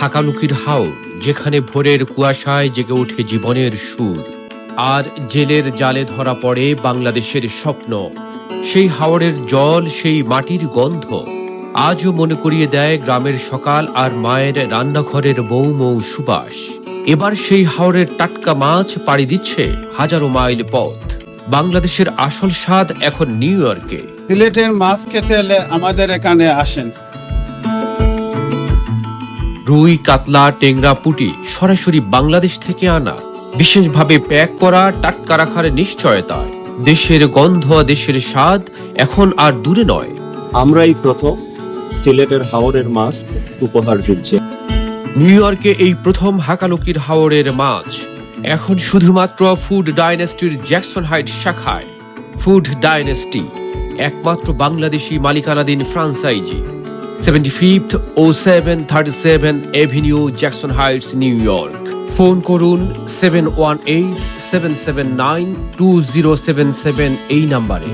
হাকালুকির হাওর যেখানে ভোরের কুয়াশায় জেগে ওঠে জীবনের সুর। আর জেলের জালে ধরা পড়ে বাংলাদেশের স্বপ্ন। সেই হাওরের জল, সেই মাটির গন্ধ, আজও মনে করিয়ে দেয় গ্রামের সকাল আর মায়ের রান্নাঘরের বউ মৌ সুবাস। এবার সেই হাওরের টাটকা মাছ পাড়ি দিচ্ছে হাজারো মাইল পথ। বাংলাদেশের আসল স্বাদ এখন নিউ ইয়র্কে। সিলেটের মাছ খেতে এলে আমাদের এখানে আসেন। রুই কাতলা টেংরা পুটি সরাসরি বাংলাদেশ থেকে আনা। বিশেষভাবে প্যাক করা টাটকা রাখার নিশ্চয়তায় দেশের গন্ধ দেশের স্বাদ এখন আর দূরে নয়। আমরাই প্রথম সিলেটের হাওরের মাছ উপহার দিচ্ছি। নিউ ইয়র্কে এই প্রথম হাকালুকির হাওরের মাছ। এখন শুধুমাত্র ফুড ডাইনেস্টির জ্যাকসন হাইট শাখায়। ফুড ডাইনেস্টি একমাত্র বাংলাদেশি মালিকানাধীন ফ্রান্সাইজি সেভেন্টি ফিফথ ও seven thirty seven avenue Jackson Heights New York phone করুন seven one eight seven seven nine two zero seven seven এই নাম্বারে